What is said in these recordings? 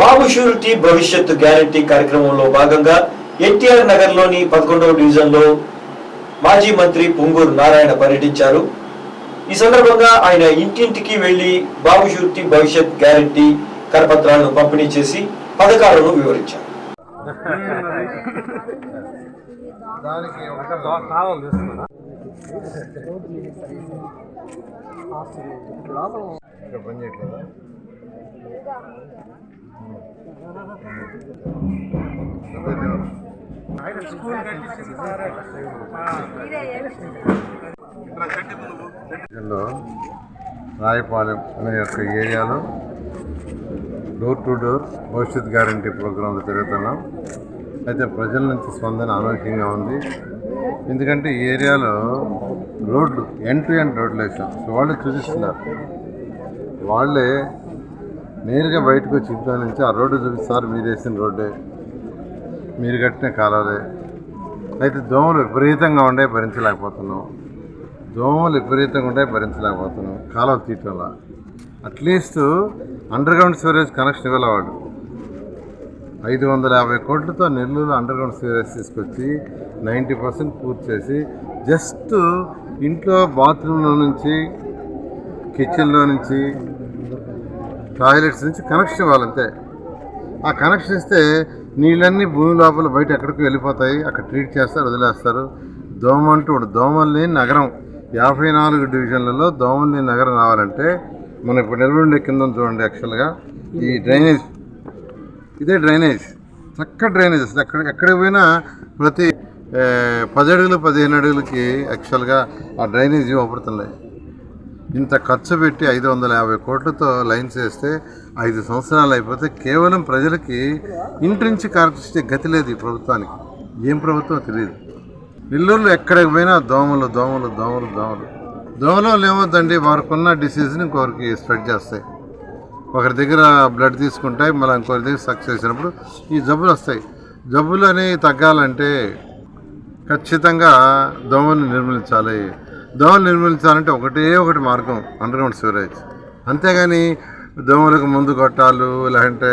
బాబు surety భవిష్యత్తు guarantee కార్యక్రమంలో భాగంగా ఎన్టీఆర్ నగర్లోని పదకొండవ డివిజన్లో మాజీ మంత్రి పొంగూరు నారాయణ పర్యటించారు. ఈ సందర్భంగా ఆయన ఇంటింటికి వెళ్ళి బాబు షూరిటీ భవిష్యత్ గ్యారంటీ కరపత్రాలను పంపిణీ చేసి పథకాలను వివరించారు. దానికి ఒక తీసుకున్నా రాయపాలెం అనే యొక్క ఏరియాలో డోర్ టు డోర్ భవిష్యత్ గ్యారంటీ ప్రోగ్రాంలు తిరుగుతున్నాం అయితే ప్రజల నుంచి స్పందన అనూహ్యంగా ఉంది. ఎందుకంటే ఈ ఏరియాలో రోడ్లు ఎండ్ టు ఎండ్ రోడ్లు వేసాం సో వాళ్ళే చూపిస్తున్నారు వాళ్ళే నేరుగా బయటకు వచ్చి ఇంట్లో నుంచి ఆ రోడ్డు చూపిస్తారు మీరు వేసిన రోడ్డే మీరు కట్టిన కాలాలే అయితే దోమలు విపరీతంగా ఉండే భరించలేకపోతున్నాం. దోమలు విపరీతంగా ఉండే భరించలేకపోతున్నాం కాలువ తీయటంలా at least underground storage connection ఇవ్వాలవాడు. ఐదు వందల యాభై కోట్లతో నెల్లూరు అండర్ గ్రౌండ్ స్టోరేజ్ తీసుకొచ్చి నైంటీ పర్సెంట్ పూర్తి చేసి జస్ట్ ఇంట్లో బాత్రూంలో నుంచి కిచెన్లో నుంచి టాయిలెట్స్ నుంచి కనెక్షన్ ఇవ్వాలంతే ఆ కనెక్షన్ ఇస్తే నీళ్ళన్నీ భూమి లోపల బయట ఎక్కడికి వెళ్ళిపోతాయి. అక్కడ ట్రీట్ చేస్తారు వదిలేస్తారు. దోమ అంటూ దోమలు లేని నగరం. యాభై నాలుగు డివిజన్లలో దోమలు లేని నగరం రావాలంటే మనం ఇప్పుడు నిలబడి కింద చూడండి యాక్చువల్గా. ఈ డ్రైనేజ్. ఇదే డ్రైనేజ్. చక్క డ్రైనేజ్ అసలు. ఎక్కడ ఎక్కడికి పోయినా ప్రతి పది అడుగులు పదిహేను అడుగులకి యాక్చువల్గా ఆ డ్రైనేజ్ ఇవ్వబడుతున్నాయి. ఇంత ఖర్చు పెట్టి ఐదు వందల యాభై కోట్లతో లైన్స్ వేస్తే ఐదు సంవత్సరాలు అయిపోతే కేవలం ప్రజలకి ఇంట్రించి నుంచి గతి లేదు ఈ ప్రభుత్వానికి. ఏం ప్రభుత్వం తెలియదు. నెల్లూరులో ఎక్కడికి పోయినా దోమలు దోమలు దోమలు దోమలు. దోమలు ఏమవుతుందండి వారికున్న డిసీజ్ని ఇంకొకరికి స్ప్రెడ్ చేస్తాయి. ఒకరి దగ్గర బ్లడ్ తీసుకుంటాయి మళ్ళీ ఇంకొకరి దగ్గర సక్సెస్ చేసినప్పుడు ఈ జబ్బులు వస్తాయి. జబ్బులు అనేవి తగ్గాలంటే ఖచ్చితంగా దోమలు నిర్మూలించాలి. దోమలు నిర్మూలించాలంటే ఒకటే ఒకటి మార్గం అండర్గ్రౌండ్ సివరేజ్ అంతేగాని దోమలకు ముందు గొట్టాలు లేదంటే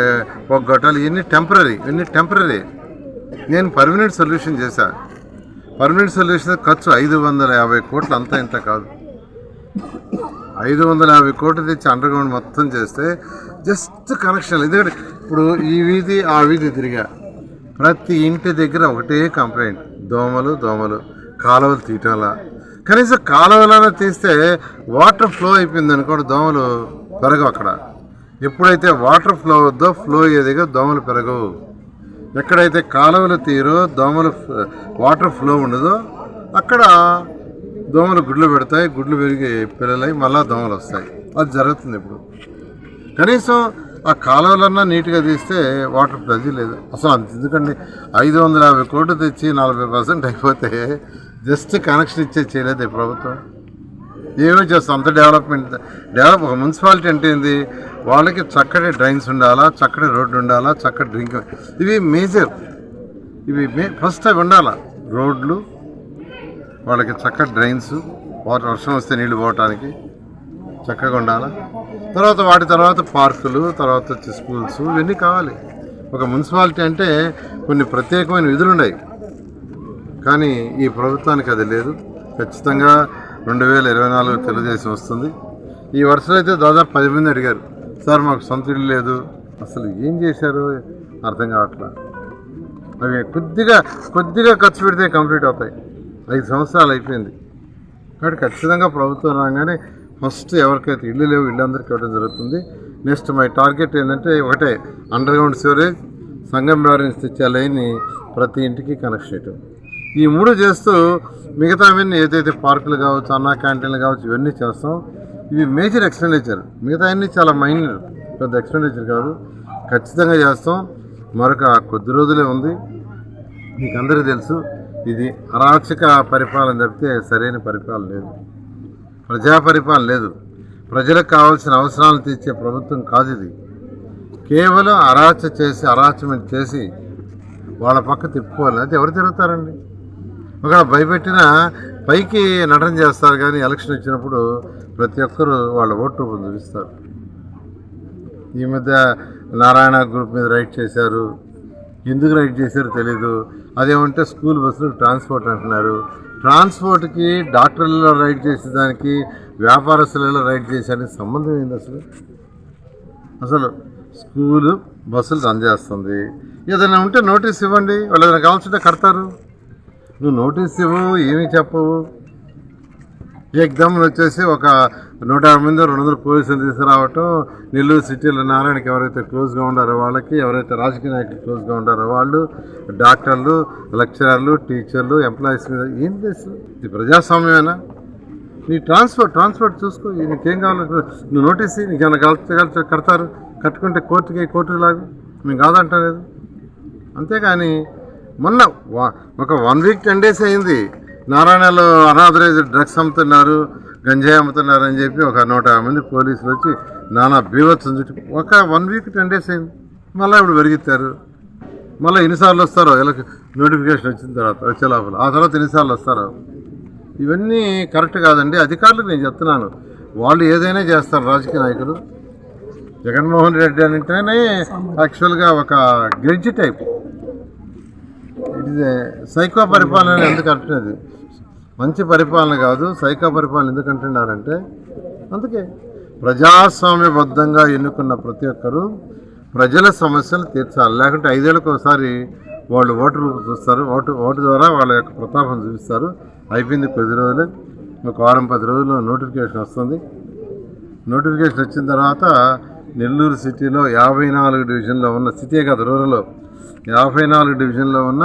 ఒక గొట్టాలు ఇవన్నీ టెంపరీ ఇవన్నీ టెంపరీ నేను పర్మనెంట్ సొల్యూషన్ చేశాను పర్మనెంట్ సొల్యూషన్ ఖర్చు ఐదు వందల యాభై కోట్లు అంతా ఇంత కాదు. ఐదు వందల యాభై కోట్లు తెచ్చి అండర్ గ్రౌండ్ మొత్తం చేస్తే జస్ట్ కనెక్షన్ ఎందుకంటే ఇప్పుడు ఈ వీధి ఆ వీధి తిరిగా. ప్రతి ఇంటి దగ్గర ఒకటే కంప్లైంట్ దోమలు దోమలు. కాలువలు తీయటంలా. కనీసం కాలువలైనా తీస్తే వాటర్ ఫ్లో అయిపోయింది అనుకోండి దోమలు పెరగవు అక్కడ. ఎప్పుడైతే వాటర్ ఫ్లో అవుద్దో ఫ్లో అయ్యేదిగా దోమలు పెరగవు. ఎక్కడైతే కాలువలు తీరో దోమలు వాటర్ ఫ్లో ఉండదో అక్కడ దోమలు గుడ్లు పెడతాయి గుడ్లు పెరిగి పిల్లలై మళ్ళా దోమలు వస్తాయి. అది జరుగుతుంది ఇప్పుడు. కనీసం ఆ కాలువలన్నా నీట్గా తీస్తే వాటర్ ప్రెజర్ లేదు. అసలు అంత ఎందుకండి? ఐదు వందల యాభై కోట్లు తెచ్చి నలభై పర్సెంట్ అయిపోతే జస్ట్ కనెక్షన్ ఇచ్చే చేయలేదు ఈ ప్రభుత్వం. ఏమో చేస్తాం? అంత డెవలప్మెంట్ డెవలప్ ఒక మున్సిపాలిటీ అంటే ఏంది? వాళ్ళకి చక్కటి డ్రైన్స్ ఉండాలా? చక్కటి రోడ్డు ఉండాలా? చక్కటి డ్రింక్. ఇవి మేజర్ ఇవి మే ఫస్ట్ అవి ఉండాలా? రోడ్లు వాళ్ళకి చక్కటి డ్రైన్స్ వాటర్ వర్షం వస్తే నీళ్ళు పోవటానికి చక్కగా ఉండాలా? తర్వాత వాటి తర్వాత పార్కులు తర్వాత వచ్చి స్కూల్స్ ఇవన్నీ కావాలి. ఒక మున్సిపాలిటీ అంటే కొన్ని ప్రత్యేకమైన విధులు ఉన్నాయి కానీ ఈ ప్రభుత్వానికి అది లేదు. ఖచ్చితంగా రెండు వేల ఇరవై నాలుగు తెలుగుదేశం వస్తుంది. ఈ వరుసలో అయితే దాదాపు పది మంది అడిగారు సార్ మాకు సొంత ఇల్లు లేదు. అసలు ఏం చేశారు అర్థం కావట్లా? అవి కొద్దిగా కొద్దిగా ఖర్చు పెడితే కంప్లీట్ అవుతాయి. ఐదు సంవత్సరాలు అయిపోయింది. కాబట్టి ఖచ్చితంగా ప్రభుత్వం రాగానే ఫస్ట్ ఎవరికైతే ఇల్లు లేవు ఇల్లు అందరికీ ఇవ్వడం జరుగుతుంది. నెక్స్ట్ మై టార్గెట్ ఏంటంటే ఒకటే underground storage Sangam barons తెచ్చే లైన్ని ప్రతి ఇంటికి కనెక్షన్ ఇవ్వటం ఈ మూడు చేస్తూ మిగతావన్నీ ఏదైతే పార్కులు కావచ్చు అన్నా క్యాంటీన్లు కావచ్చు ఇవన్నీ చేస్తాం. ఇవి మేజర్ ఎక్స్పెండిచర్. మిగతా అన్నీ చాలా మైనర్ పెద్ద ఎక్స్పెండిచర్ కాదు. ఖచ్చితంగా చేస్తాం. మరొక కొద్ది రోజులే ఉంది. మీకు అందరికీ తెలుసు ఇది అరాచక పరిపాలన తప్పితే సరైన పరిపాలన లేదు. ప్రజా పరిపాలన లేదు. ప్రజలకు కావాల్సిన అవసరాలు తీర్చే ప్రభుత్వం కాదు ఇది. కేవలం అరాచ చేసి అరాచమెంట్ చేసి వాళ్ళ పక్క తిప్పుకోవాలి. అయితే ఎవరు తిరుగుతారండి? ఒకవేళ భయపెట్టినా పైకి నటన చేస్తారు కానీ ఎలక్షన్ వచ్చినప్పుడు ప్రతి ఒక్కరూ వాళ్ళ ఓటు రూపం చూపిస్తారు. ఈ మధ్య నారాయణ గ్రూప్ మీద రైడ్ చేశారు. ఎందుకు రైడ్ చేశారో తెలీదు. అదేమంటే స్కూల్ బస్సులు ట్రాన్స్పోర్ట్ అంటున్నారు. ట్రాన్స్పోర్ట్కి డాక్టర్లలో రైడ్ చేసేదానికి వ్యాపారస్తులలో రైడ్ చేసేదానికి సంబంధం ఏంది అసలు? అసలు స్కూలు బస్సులు రన్ చేస్తుంది. ఏదైనా ఉంటే నోటీస్ ఇవ్వండి. వాళ్ళు ఏదైనా కావాల్సింటే కడతారు. నువ్వు నోటీస్ ఇవ్వవు ఏమీ చెప్పవు. ఎగ్జామ్ వచ్చేసి ఒక నూట యాభై మంది రెండు వందల పోలీసులు తీసుకురావటం నెల్లూరు సిటీలో నారాయణకి ఎవరైతే క్లోజ్గా ఉండారో వాళ్ళకి ఎవరైతే రాజకీయ నాయకులు క్లోజ్గా ఉండారో వాళ్ళు డాక్టర్లు లెక్చరర్లు టీచర్లు ఎంప్లాయీస్ మీద ఏం తెలుసు ఇది ప్రజాస్వామ్యమేనా? నీ ట్రాన్స్పోర్ట్ ట్రాన్స్పోర్ట్ చూసుకో నీకేం కావాలి? నువ్వు నోటీస్ నీకు ఏమైనా కలిసి కలిసి కడతారు కట్టుకుంటే కోర్టుకి కోర్టుకి లాగు మేము కాదంటలేదు. అంతేగాని మొన్న ఒక వన్ వీక్ టెన్ డేస్ అయింది. నారాయణలో అనాథరైజ్డ్ డ్రగ్స్ అమ్ముతున్నారు గంజాయి అమ్ముతున్నారు అని చెప్పి ఒక నూట యాభై మంది పోలీసులు వచ్చి నానా బీవత్సం చుట్టి ఒక వన్ వీక్ టెన్ డేస్ అయింది. మళ్ళీ ఇప్పుడు పెరిగిస్తారు మళ్ళీ ఎన్నిసార్లు వస్తారో ఇలా నోటిఫికేషన్ వచ్చిన తర్వాత వచ్చే లోపల. ఆ తర్వాత ఎన్నిసార్లు వస్తారో. ఇవన్నీ కరెక్ట్ కాదండి. అధికారులకు నేను చెప్తున్నాను. వాళ్ళు ఏదైనా చేస్తారు రాజకీయ నాయకులు. జగన్మోహన్ రెడ్డి అంటేనే యాక్చువల్గా ఒక grudge type it is psycho పరిపాలన ఎందుకు అంటున్నది? మంచి పరిపాలన కాదు సైకో పరిపాలన ఎందుకు అంటున్నారంటే అందుకే ప్రజాస్వామ్యబద్ధంగా ఎన్నుకున్న ప్రతి ఒక్కరూ ప్రజల సమస్యలు తీర్చాలి. లేకుంటే ఐదేళ్ళకి ఒకసారి వాళ్ళు ఓటు రూపు చూస్తారు. ఓటు ఓటు ద్వారా వాళ్ళ యొక్క ప్రతాపం చూపిస్తారు. అయిపోయింది కొద్ది రోజులే. ఒక వారం పది రోజుల్లో నోటిఫికేషన్ వస్తుంది. నోటిఫికేషన్ వచ్చిన తర్వాత నెల్లూరు సిటీలో యాభై నాలుగు డివిజన్లో ఉన్న సిటీ కాదు రూరల్లో యాభై నాలుగు డివిజన్లో ఉన్న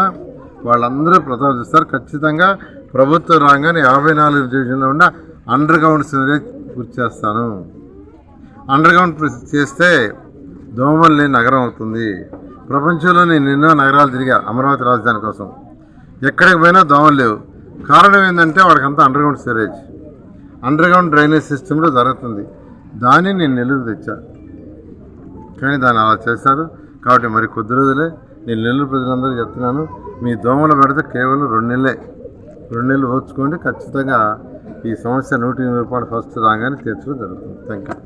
వాళ్ళందరూ ప్రతాపం ఖచ్చితంగా ప్రభుత్వ రాగానే యాభై నాలుగు డివిజన్లో ఉన్న అండర్ గ్రౌండ్ సివరేజ్ పూర్తి చేస్తాను. అండర్ గ్రౌండ్ చేస్తే దోమలు లేని నగరం అవుతుంది. ప్రపంచంలో నేను ఎన్నో నగరాలు తిరిగా అమరావతి రాజధాని కోసం. ఎక్కడికి పోయినా దోమలు లేవు. కారణం ఏంటంటే వాడికంతా underground sewerage underground drainage సిస్టంలో జరుగుతుంది. దాన్ని నేను నెల్లూరు తెచ్చా. కానీ దాన్ని అలా చేశారు. కాబట్టి మరి కొద్ది రోజులే నేను నెల్లూరు ప్రజలందరూ చెప్తున్నాను. మీ దోమలు పెడితే కేవలం రెండు నెలలే. రెండు నెలలు ఓర్చుకోండి. ఖచ్చితంగా ఈ సమస్య నూట ఎనిమిది రూపాయలు ఫస్ట్ రాగానే తీర్చడం జరుగుతుంది. Thank you